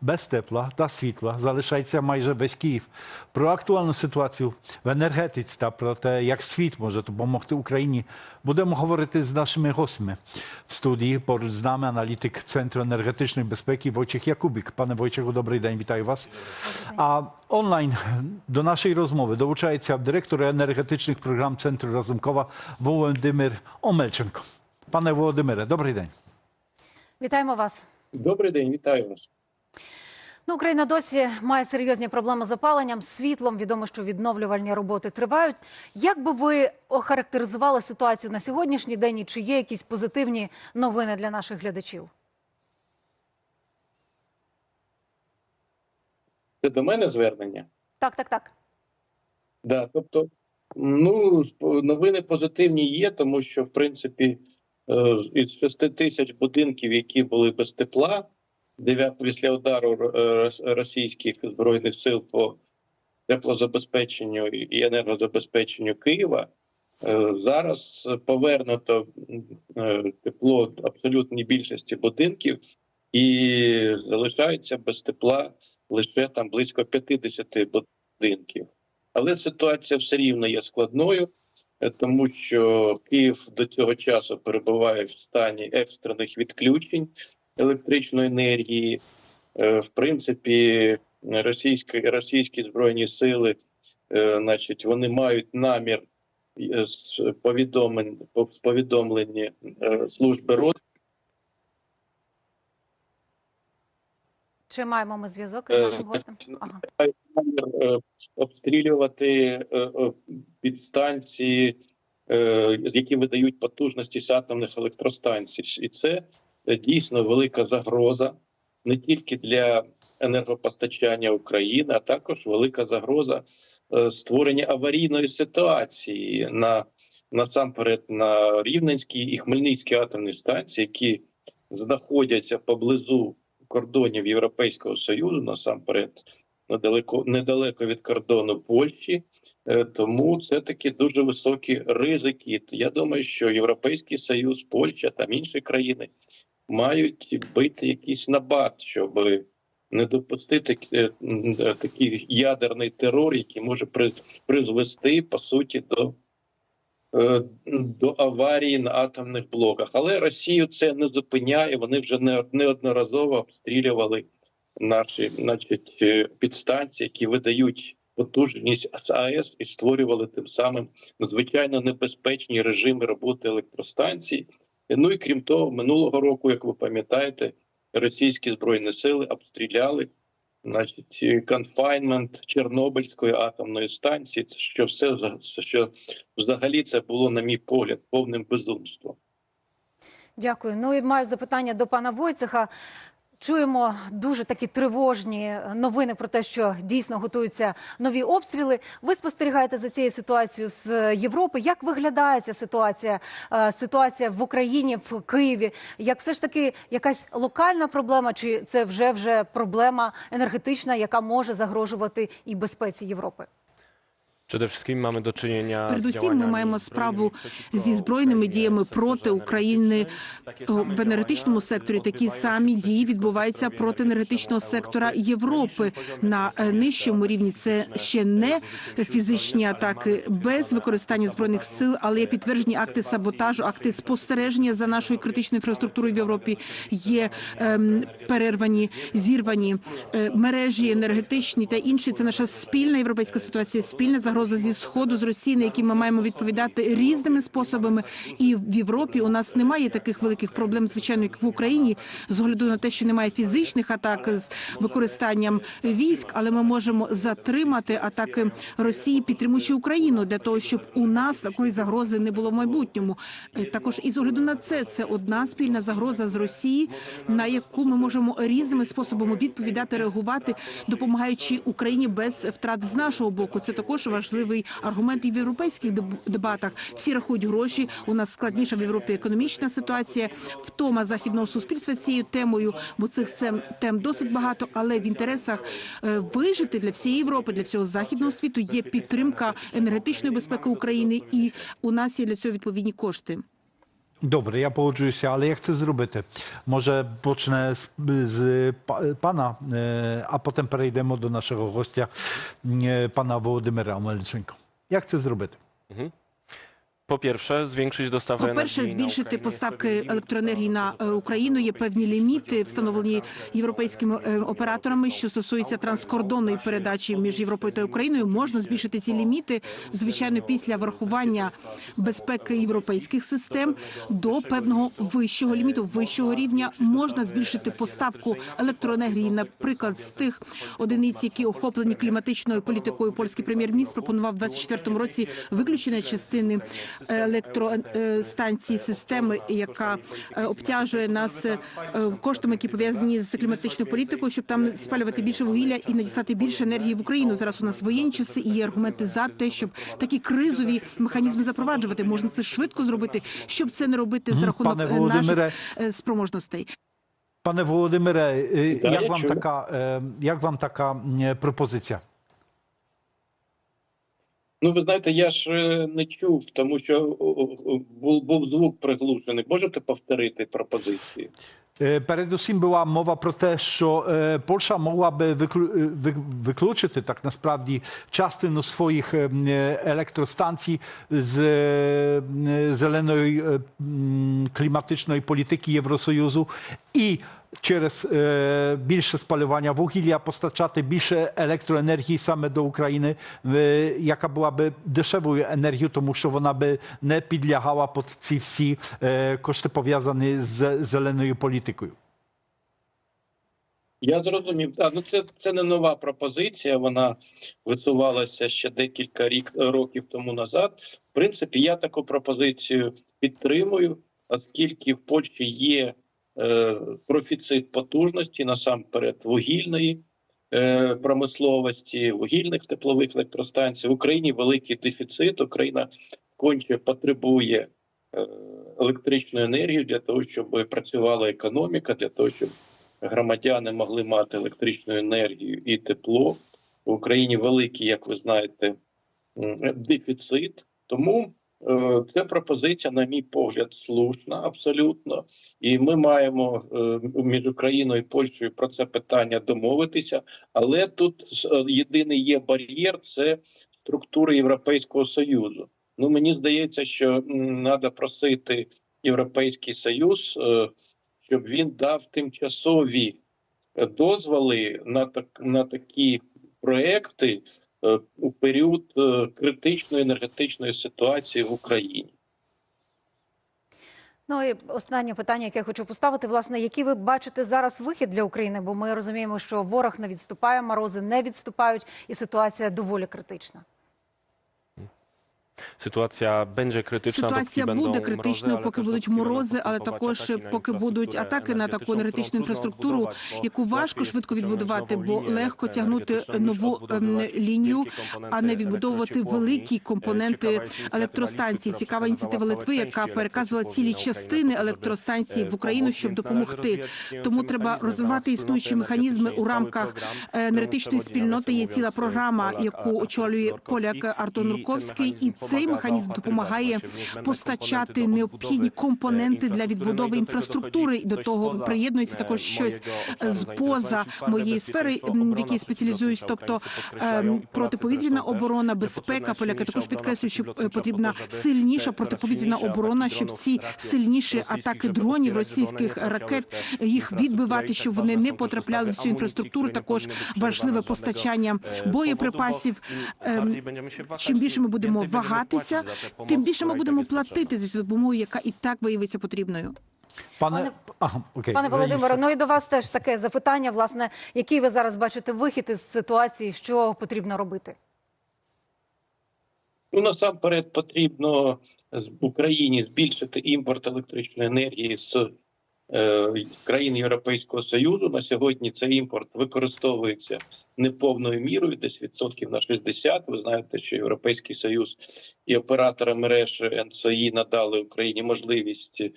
без тепла та світла залишається майже весь Київ. Про актуальну ситуацію в енергетиці та про те, як світ може допомогти Україні, будемо говорити з нашими гостями. В студії поруч з нами аналітик Центру енергетичної безпеки Войчех Якубік. Пане Войчеху, добрий день, вітаю вас. А онлайн до нашої розмови долучається директор енергетичних програм Центру Разумкова Володимир Омельченко. Пане Володимире, добрий день. Вітаємо вас. Добрий день, вітаю вас. Ну, Україна досі має серйозні проблеми з опаленням, світлом. Відомо, що відновлювальні роботи тривають. Як би ви охарактеризували ситуацію на сьогоднішній день? І чи є якісь позитивні новини для наших глядачів? Це до мене звернення? Так, так, так. Да, тобто, ну, новини позитивні є, тому що, в принципі, е, із 6 тисяч будинків, які були без тепла, дев'ят- після удару е, російських збройних сил по теплозабезпеченню і енергозабезпеченню Києва, е, зараз повернуто е, тепло абсолютній більшості будинків і залишається без тепла лише там близько 50 будинків. Але ситуація все рівно є складною, тому що Київ до цього часу перебуває в стані екстрених відключень електричної енергії. Е, В принципі, російські, російські збройні сили, е, значить, вони мають намір е, з повідомлень по- з повідомлення е, служби розвідки Чи маємо ми зв'язок із нашим гостем? Ага. обстрілювати підстанції, які видають потужності з атомних електростанцій. І це дійсно велика загроза не тільки для енергопостачання України, а також велика загроза е, створення аварійної ситуації на насамперед на Рівненській і Хмельницькій атомній станції, які знаходяться поблизу кордонів Європейського Союзу, насамперед недалеко недалеко від кордону Польщі. Е, Тому це такі дуже високі ризики. Я думаю, що Європейський Союз, Польща та інші країни мають бити якийсь набат, щоб не допустити е, е, такий ядерний терор, який може призвести по суті до, е, до аварії на атомних блоках. Але Росію це не зупиняє. Вони вже неодноразово обстрілювали наші, значить, підстанції, які видають потужність АЕС і створювали тим самим надзвичайно небезпечні режими роботи електростанцій. Ну і крім того, минулого року, як ви пам'ятаєте, російські збройні сили обстріляли значить, конфайнмент Чорнобильської атомної станції. Що все що взагалі це було, на мій погляд, повним безумством. Дякую. Ну і маю запитання до пана Войцеха. Чуємо дуже такі тривожні новини про те, що дійсно готуються нові обстріли. Ви спостерігаєте за цією ситуацією з Європи. Як виглядає ця ситуація? Е, Ситуація в Україні, в Києві? Як все ж таки якась локальна проблема, чи це вже вже проблема енергетична, яка може загрожувати і безпеці Європи? Передусім, ми маємо справу зі збройними діями проти України в енергетичному секторі. Такі самі дії відбуваються проти енергетичного сектора Європи на нижчому рівні. Це ще не фізичні атаки без використання збройних сил, але є підтверджені акти саботажу, акти спостереження за нашою критичною інфраструктурою в Європі. Є ем, перервані, зірвані е, мережі енергетичні та інші. Це наша спільна європейська ситуація, спільна загроза зі сходу з Росії, на які ми маємо відповідати різними способами. І в Європі у нас немає таких великих проблем, звичайно, як в Україні, з огляду на те, що немає фізичних атак з використанням військ, але ми можемо затримати атаки Росії, підтримуючи Україну для того, щоб у нас такої загрози не було в майбутньому. Е, Також і з огляду на це це одна спільна загроза з Росії, на яку ми можемо різними способами відповідати, реагувати, допомагаючи Україні без втрат з нашого боку. Це також важливий аргумент і в європейських деб- дебатах. Всі рахують гроші. У нас складніша в Європі економічна ситуація, втома західного суспільства цією темою, бо цих тем досить багато. Але в інтересах е, вижити для всієї Європи, для всього західного світу є підтримка енергетичної безпеки України, і у нас є для цього відповідні кошти. Добре, я погоджуюся, але як це зробити? Може почне з, з па- пана, е, а потім перейдемо до нашого гостя, е, пана Володимира Омельченка. Як це зробити? Po pierwsze, zwiększyć dostawę По-перше, energii na збільшити поставки електроенергії на е, Україну. Є певні ліміти, встановлені європейськими е, операторами, що стосується транскордонної передачі між Європою та Україною. Можна збільшити ці ліміти, звичайно, після врахування безпеки європейських систем до певного вищого ліміту, вищого рівня. Можна збільшити поставку електроенергії, наприклад, з тих одиниць, які охоплені кліматичною політикою. Польський прем'єр-міністр пропонував в 24-му році виключення частини електростанції системи, яка е, обтяжує нас е, коштами, які пов'язані з кліматичною політикою, щоб там спалювати більше вугілля і надіслати більше енергії в Україну. Зараз у нас воєнні часи і є аргументи за те, щоб такі кризові механізми запроваджувати. Можна це швидко зробити, щоб це не робити за рахунок Пане е, Володимире, наших е, спроможностей. Пане Володимире, е, Да, як вам така, е, як вам така пропозиція? Ну, ви знаєте, я ж е, не чув, тому що був, був звук приглушений. Можете повторити пропозицію? Е, Передусім була мова про те, що е, Польща могла би виклю- виключити так насправді частину своїх е, м, е, електростанцій з зеленої кліматичної політики Євросоюзу і через е, більше спалювання вугілля постачати більше електроенергії саме до України, е, яка була би дешевою енергією, тому що вона би не підлягала під ці всі е, кошти пов'язані з зеленою політикою. Я зрозумів. Так, ну це, це не нова пропозиція. Вона висувалася ще декілька рік, років тому назад. В принципі, я таку пропозицію підтримую, оскільки в Польщі є профіцит потужності насамперед вугільної е, промисловості, вугільних теплових електростанцій. В Україні великий дефіцит. Україна конче потребує е, електричну енергію для того, щоб працювала економіка, для того, щоб громадяни могли мати електричну енергію і тепло. В Україні великий, як ви знаєте, дефіцит. Тому е, ця пропозиція, на мій погляд, слушна абсолютно. І ми маємо е, між Україною і Польщею про це питання домовитися. Але тут е, єдиний є бар'єр це структури Європейського Союзу. Ну мені здається, що треба просити Європейський Союз. щоб він дав тимчасові дозволи на так на такі проекти у період е, критичної енергетичної ситуації в Україні. Ну і останнє питання, яке я хочу поставити, власне, який ви бачите зараз вихід для України? Бо ми розуміємо, що ворог не відступає, морози не відступають, і ситуація доволі критична. Sytuacja będzie krytyczna, Ситуація dopóki буде критичною, поки будуть морози, але також поки будуть атаки на таку енергетичну інфраструктуру, яку важко швидко відбудувати, бо легко тягнути нову ем, лінію, а не відбудовувати великі компоненти електростанцій. Litwy, Цікава ініціатива Литви, яка переказувала цілі частини електростанцій e, в Україну, щоб допомогти. Тому треба розвивати існуючі механізми у рамках е, енергетичної спільноти. Є ціла програма, яку очолює поляк. Артур Нурковський, і цей механізм допомагає постачати необхідні компоненти e, для відбудови інфраструктури. І до того приєднується e, також щось з поза моєї сфери, в якій спеціалізуюсь, тобто ем, протиповітряна оборона, безпека. Поляки також підкреслюють, що е, потрібна сильніша протиповітряна оборона, щоб ці сильніші атаки дронів російських ракет їх відбивати, щоб вони не потрапляли в цю інфраструктуру. Також важливе постачання e, боєприпасів. Ем, Чим більше ми будемо więcej pomoc, тим більше ми która i tak будемо платити за цю допомогу, яка і так виявиться потрібною. Пане, Пане- окей. Пане Володимире, ну і до вас теж таке запитання. Власне, який ви зараз бачите вихід із ситуації, що потрібно робити? Ну насамперед потрібно з Україні збільшити імпорт електричної енергії з країн Європейського Союзу. На сьогодні цей імпорт використовується неповною мірою, десь відсотків на 60. Ви знаєте, що Європейський Союз і оператори мереж НСІ надали Україні можливість е,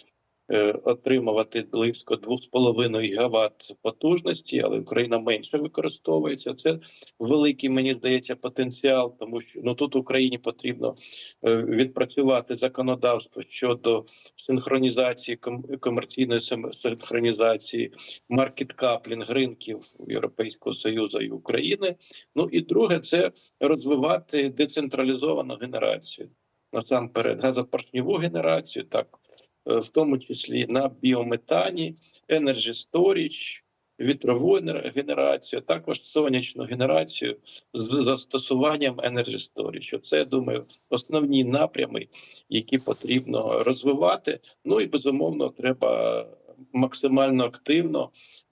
отримувати близько 2,5 гігаватт потужності, але Україна менше використовується. Це великий, мені здається, потенціал, тому що ну тут Україні потрібно е, відпрацювати законодавство щодо синхронізації ком- комерційної синхронізації, маркеткаплінг ринків Європейського союзу і України. Ну і друге, це розвивати децентралізовану генерацію насамперед газопоршньову генерацію, так е, в тому числі на біометані, Energy Storage, вітрову енер- генерацію, також сонячну генерацію з застосуванням Energy Storage. Це, я думаю, основні напрями, які потрібно розвивати. Ну і безумовно, треба максимально активно,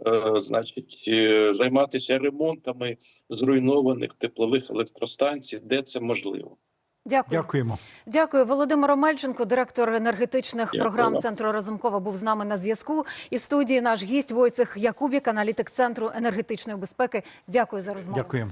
е, значить, е, займатися ремонтами зруйнованих теплових електростанцій, де це можливо. Дякую. Дякуємо. Дякую. Володимир Омельченко, директор енергетичних Дякую програм. Центру Разумкова, був з нами на зв'язку. І в студії наш гість Войцех Якубік, аналітик Центру енергетичної безпеки. Дякую за розмову. Дякуємо.